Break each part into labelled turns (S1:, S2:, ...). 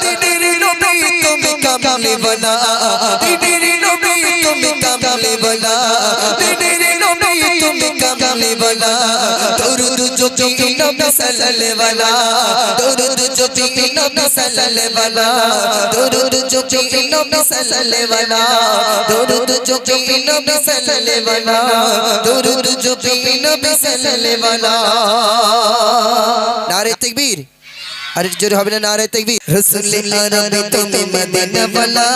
S1: দিনের নবী তুমি কামলে বলা দিনের নবী তুমি কামলে বলা দিনের নবী তুমি কামলে বলা দরুদ নারে তাকবীর। আরে জোরে হবে না নারে তাকবীর। রাসূলুল্লাহ নবী তুমি মদিনা वाला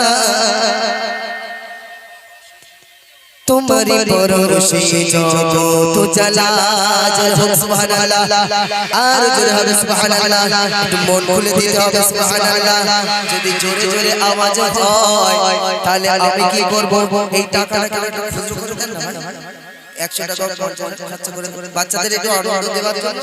S1: তোমারি পরশে জগত চলা। জয় হোক সুবহানাল্লাহ। আর জোরে হবে সুবহানাল্লাহ। একটু মন খুলে দিতে হবে সুবহানাল্লাহ। যদি জোরে জোরে আওয়াজ হয় তাহলে আমি কি করব? এই টাকাটা একটু খুচরো করে দেন না একশো টাকা পঞ্চাশ টাকা খরচা করে বাচ্চাদের একটু আনন্দ দেওয়ার জন্য।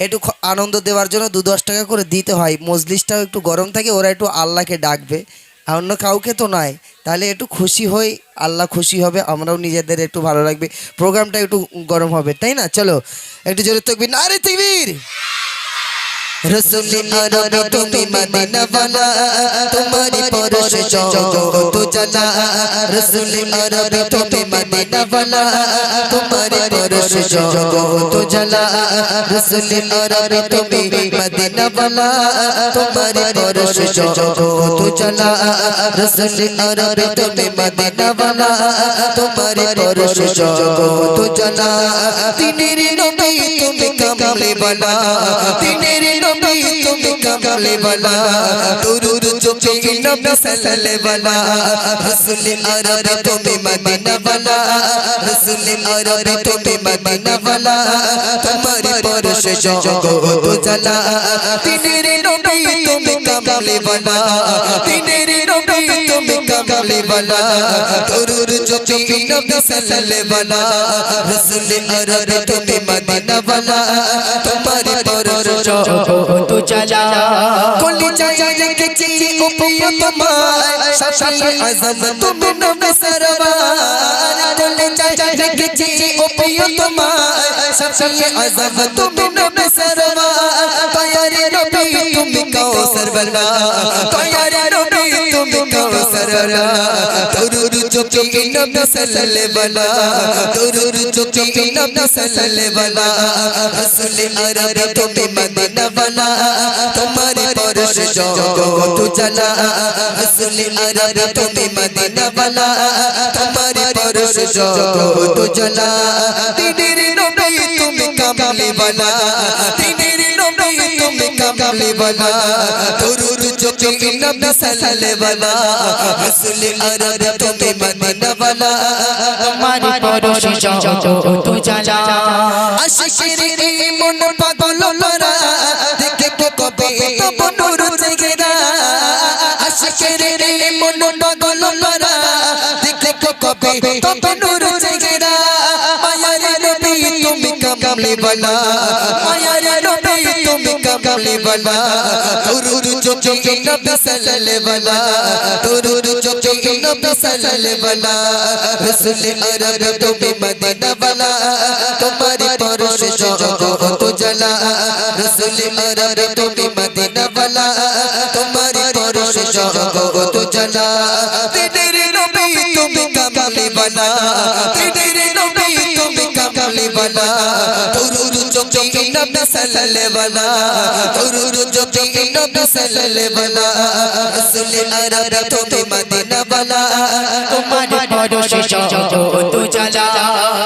S1: একটু আনন্দ দেওয়ার জন্য দু দশ টাকা করে দিতে হয়। মজলিসটাও একটু গরম থাকে, ওরা একটু আল্লাহকে ডাকবে। আর অন্য কাউকে তো নয় তাহলে একটু খুশি হই, আল্লাহ খুশি হবে, আমরাও নিজেদের একটু ভালো লাগবে। প্রোগ্রামটা একটু গরম হবে, তাই না? চলো, একটু জোরে তকবির না রে তকবির! রসুল আরব, তুমি মদিনাওয়ালা। তোমারি পরশ জগত জানা। রসুল আরব, তুমি মদিনাওয়ালা। তোমারি পরশ জগত জানা। রসুল আরব, তুমি মদিনাওয়ালা। তোমারি পরশ জগত জানা। রসুল আরব, তুমি মদিনাওয়ালা। তোমারি পরশ জগত জানা। দিনের নবী তুমি কমলে বলা দিনের নবী তুমি কমলে বলা দুরু চোখে নবী সাল্লাল্লাহু আলাইহি রাসূল আরব তুমি মদিনা ওয়ালা রাসূল আরব তুমি মদিনা ওয়ালা তোমার পরশ জগত জ্বালা তিনের নবী তুমি কামলে ওয়ালা তিনের নবী তুমি কামলে ওয়ালা দরুর চোখে নবী সাল্লাল্লাহু আলাইহি রাসূল আরব তুমি মদিনা ওয়ালা তোমার পরশ
S2: জগত চলা
S1: কলি যায় রেখেছি উপয় তোমার শাশি আজম তুমি নবে সরবার কলি যায় রেখেছি উপয় তোমার শাশি আজম তুমি নবে সরবার তয়ারে নবী তুমি কাউসার বলা তয়ারে तुम सरला तुरुर चुकी नब सल बला तुरुर चुकी नब सल बला हसले अरब तुम मदन बला तुम्हारे परश जगत चला हसले अरब तुम मदन बला तुम्हारे परश जगत चला तेरे नबी तुम कमले बला तेरे कमले बना दुरूद चुके नबी सल्ले बना रसूल अरब तुम्हें मदीना बना
S2: हमारी पड़ोसी जाओ तो
S1: चला आशिक रे मन पागल लरा देखे के कबे तब नूर जगेरा आशिक रे मन पागल लरा देखे के कबे तब नूर जगेरा माया रे नबी तुम कमले बना माया रे नबी तुम कमली बना तुरुर जो जो न बिसल बना तुरुर जो जो न बिसल बना रसूल अरब तो भी मदीना बना तुम्हारी परोश जो तो जला रसूल अरब तो भी मदीना बना तुम्हारी परोश जो तो जला तेरे नबी तुम कमली बना কামলে वाला তুরুর চোখে নবী সাল্লাল্লাহু वाला তুরুর চোখে নবী সাল্লাল্লাহু वाला রসুল আরব তুমি মদিনা वाला
S2: তোমারি পরশ জগত চলা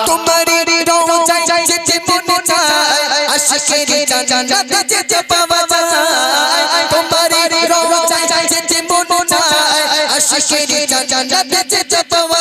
S1: তোমারি রোজায় যেতে মনে চায় আশিকের জান্নাত যেতে পাওয়া যায় তোমারি রোজায় যেতে মনে চায় আশিকের জান্নাত যেতে পাওয়া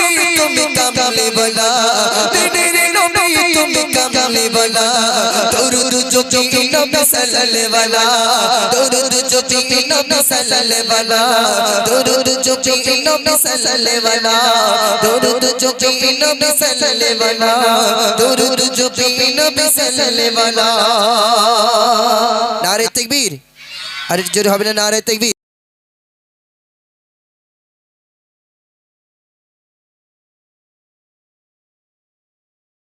S1: কামলি বলা। তেরে নবী তুমি কামলি নারে তাকবীর। আর জোরে হবে না নারে তাকবীর।